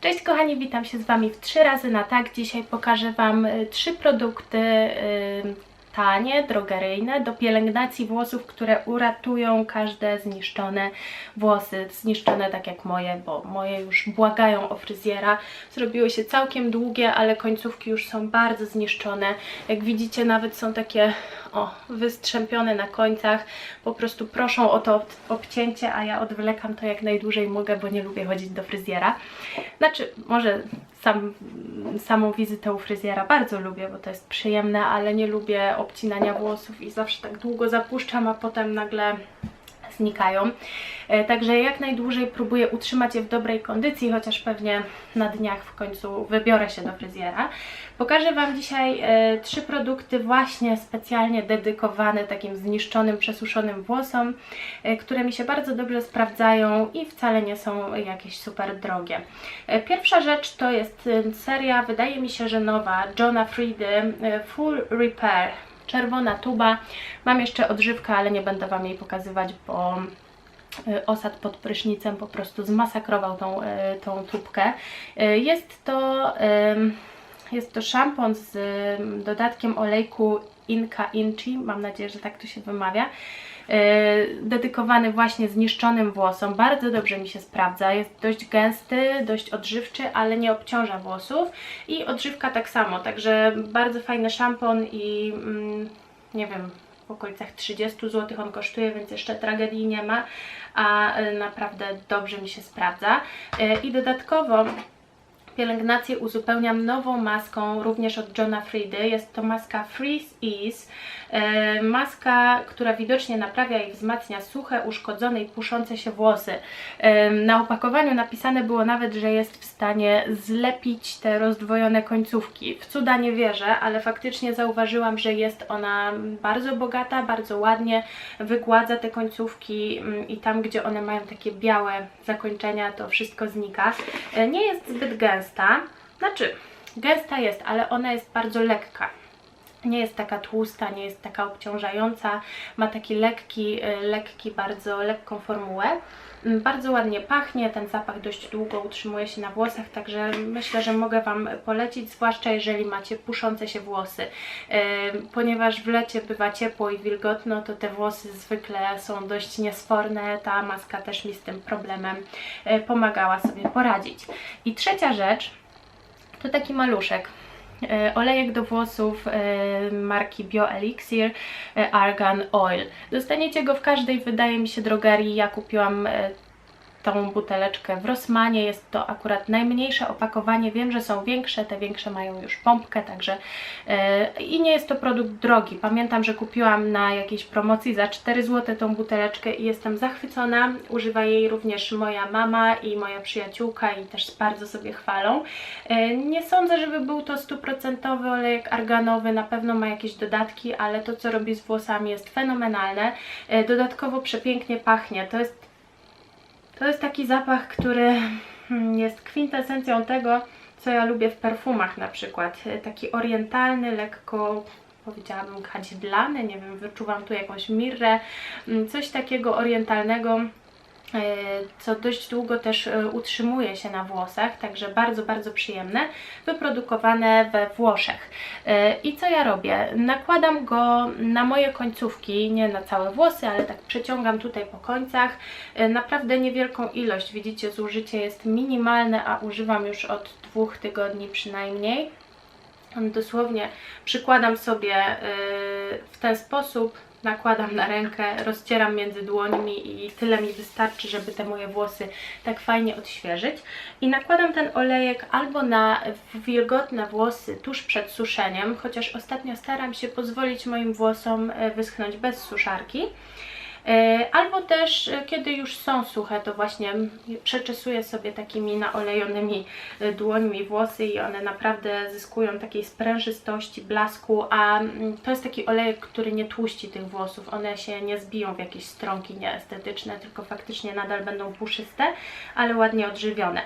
Cześć kochani, witam się z Wami w trzy razy na tak. Dzisiaj pokażę Wam y, trzy produkty y, tanie, drogeryjne do pielęgnacji włosów, które uratują każde zniszczone włosy. Zniszczone tak jak moje, bo moje już błagają o fryzjera. Zrobiły się całkiem długie, ale końcówki już są bardzo zniszczone. Jak widzicie nawet są takie o, wystrzępione na końcach. Po prostu proszą o to ob- obcięcie, a ja odwlekam to jak najdłużej mogę, bo nie lubię chodzić do fryzjera. Znaczy, może sam, samą wizytę u fryzjera bardzo lubię, bo to jest przyjemne, ale nie lubię obcinania włosów i zawsze tak długo zapuszczam, a potem nagle znikają. E, Także jak najdłużej próbuję utrzymać je w dobrej kondycji, chociaż pewnie na dniach w końcu wybiorę się do fryzjera. Pokażę Wam dzisiaj e, trzy produkty właśnie specjalnie dedykowane takim zniszczonym, przesuszonym włosom, e, które mi się bardzo dobrze sprawdzają i wcale nie są jakieś super drogie. Pierwsza rzecz to jest seria, wydaje mi się, że nowa, Johna Friedy Full Repair. Czerwona tuba. Mam jeszcze odżywkę, ale nie będę Wam jej pokazywać, bo y, osad pod prysznicem po prostu zmasakrował tą, y, tą tubkę. Y, Jest to, jest to szampon z dodatkiem olejku Inca Inchi, mam nadzieję, że tak to się wymawia. Y, Dedykowany właśnie zniszczonym włosom. Bardzo dobrze mi się sprawdza. Jest dość gęsty, dość odżywczy, ale nie obciąża włosów. I odżywka tak samo, także bardzo fajny szampon i mm, nie wiem, w okolicach 30 zł on kosztuje, więc jeszcze tragedii nie ma, a y, naprawdę dobrze mi się sprawdza. Y, I dodatkowo pielęgnację uzupełniam nową maską, również od Johna Friedy. Jest to maska Freeze Ease. E, Maska, która widocznie naprawia i wzmacnia suche, uszkodzone i puszące się włosy. E, Na opakowaniu napisane było nawet, że jest w stanie zlepić te rozdwojone końcówki. W cuda nie wierzę, ale faktycznie zauważyłam, że jest ona bardzo bogata, bardzo ładnie wygładza te końcówki mm, i tam, gdzie one mają takie białe zakończenia, to wszystko znika. E, Nie jest zbyt gęsta, znaczy gęsta jest, ale ona jest bardzo lekka nie jest taka tłusta, nie jest taka obciążająca, ma taki lekki, y, lekki, bardzo lekką formułę. Mm, Bardzo ładnie pachnie, ten zapach dość długo utrzymuje się na włosach, także myślę, że mogę Wam polecić, zwłaszcza jeżeli macie puszące się włosy. Y, Ponieważ w lecie bywa ciepło i wilgotno, to te włosy zwykle są dość niesforne. Ta maska też mi z tym problemem y, pomagała sobie poradzić. I trzecia rzecz to taki maluszek. E, Olejek do włosów e, marki BioElixir e, Argan Oil. Dostaniecie go w każdej, wydaje mi się, drogerii. Ja kupiłam tą buteleczkę w Rossmanie. Jest to akurat najmniejsze opakowanie. Wiem, że są większe, te większe mają już pompkę, także e, i nie jest to produkt drogi. Pamiętam, że kupiłam na jakiejś promocji za 4 zł tą buteleczkę i jestem zachwycona. Używa jej również moja mama i moja przyjaciółka i też bardzo sobie chwalą. E, Nie sądzę, żeby był to stuprocentowy olejek arganowy, na pewno ma jakieś dodatki, ale to co robi z włosami jest fenomenalne. E, Dodatkowo przepięknie pachnie. To jest to jest taki zapach, który hmm, jest kwintesencją tego, co ja lubię w perfumach na przykład. Taki orientalny, lekko powiedziałabym kadzidlany, nie wiem, wyczuwam tu jakąś mirrę, mm, coś takiego orientalnego, co dość długo też e, utrzymuje się na włosach, także bardzo, bardzo przyjemne, wyprodukowane we Włoszech. E, I co ja robię? Nakładam go na moje końcówki, nie na całe włosy, ale tak przeciągam tutaj po końcach. E, Naprawdę niewielką ilość, widzicie, zużycie jest minimalne, a używam już od dwóch tygodni przynajmniej. Dosłownie przykładam sobie w ten sposób, nakładam na rękę, rozcieram między dłońmi i tyle mi wystarczy, żeby te moje włosy tak fajnie odświeżyć. I nakładam ten olejek albo na wilgotne włosy tuż przed suszeniem, chociaż ostatnio staram się pozwolić moim włosom e, wyschnąć bez suszarki. E, Albo też, e, kiedy już są suche, to właśnie przeczesuję sobie takimi naolejonymi e, dłońmi włosy i one naprawdę zyskują takiej sprężystości, blasku, a mm, to jest taki olejek, który nie tłuści tych włosów, one się nie zbiją w jakieś strąki nieestetyczne, tylko faktycznie nadal będą puszyste, ale ładnie odżywione.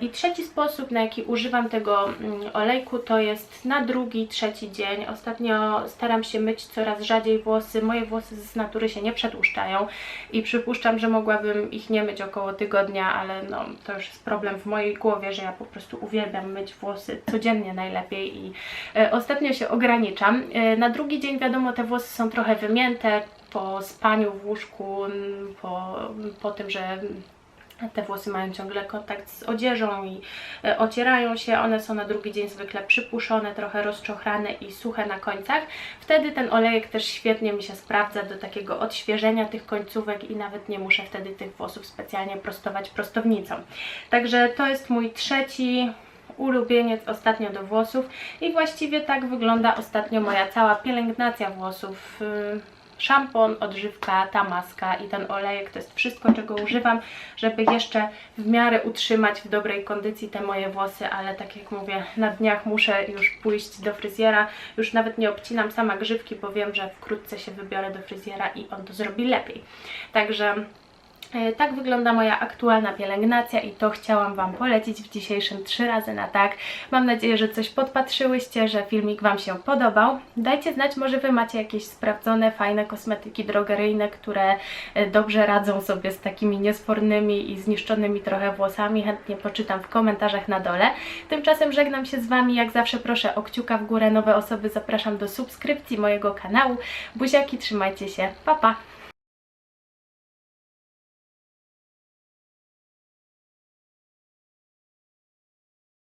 I trzeci sposób, na jaki używam tego mm, olejku, to jest na drugi, trzeci dzień. Ostatnio staram się myć coraz rzadziej włosy, moje włosy z natury się nie przedłużają, i przypuszczam, że mogłabym ich nie myć około tygodnia, ale no to już jest problem w mojej głowie, że ja po prostu uwielbiam myć włosy codziennie najlepiej i e, ostatnio się ograniczam. E, na drugi dzień wiadomo te włosy są trochę wymięte po spaniu w łóżku, po, po tym, że te włosy mają ciągle kontakt z odzieżą i e, ocierają się. One są na drugi dzień zwykle przypuszone, trochę rozczochrane i suche na końcach. Wtedy ten olejek też świetnie mi się sprawdza do takiego odświeżenia tych końcówek i nawet nie muszę wtedy tych włosów specjalnie prostować prostownicą. Także to jest mój trzeci ulubieniec ostatnio do włosów i właściwie tak wygląda ostatnio moja cała pielęgnacja włosów. Szampon, odżywka, ta maska i ten olejek to jest wszystko, czego używam, żeby jeszcze w miarę utrzymać w dobrej kondycji te moje włosy, ale tak jak mówię, na dniach muszę już pójść do fryzjera. Już nawet nie obcinam sama grzywki, bo wiem, że wkrótce się wybiorę do fryzjera i on to zrobi lepiej. Także Tak wygląda moja aktualna pielęgnacja i to chciałam Wam polecić w dzisiejszym 3 razy na tak. Mam nadzieję, że coś podpatrzyłyście, że filmik Wam się podobał. Dajcie znać, może Wy macie jakieś sprawdzone, fajne kosmetyki drogeryjne, które e, dobrze radzą sobie z takimi niespornymi i zniszczonymi trochę włosami. Chętnie poczytam w komentarzach na dole. Tymczasem żegnam się z Wami. Jak zawsze proszę o kciuka w górę. Nowe osoby zapraszam do subskrypcji mojego kanału. Buziaki, trzymajcie się. Pa, pa!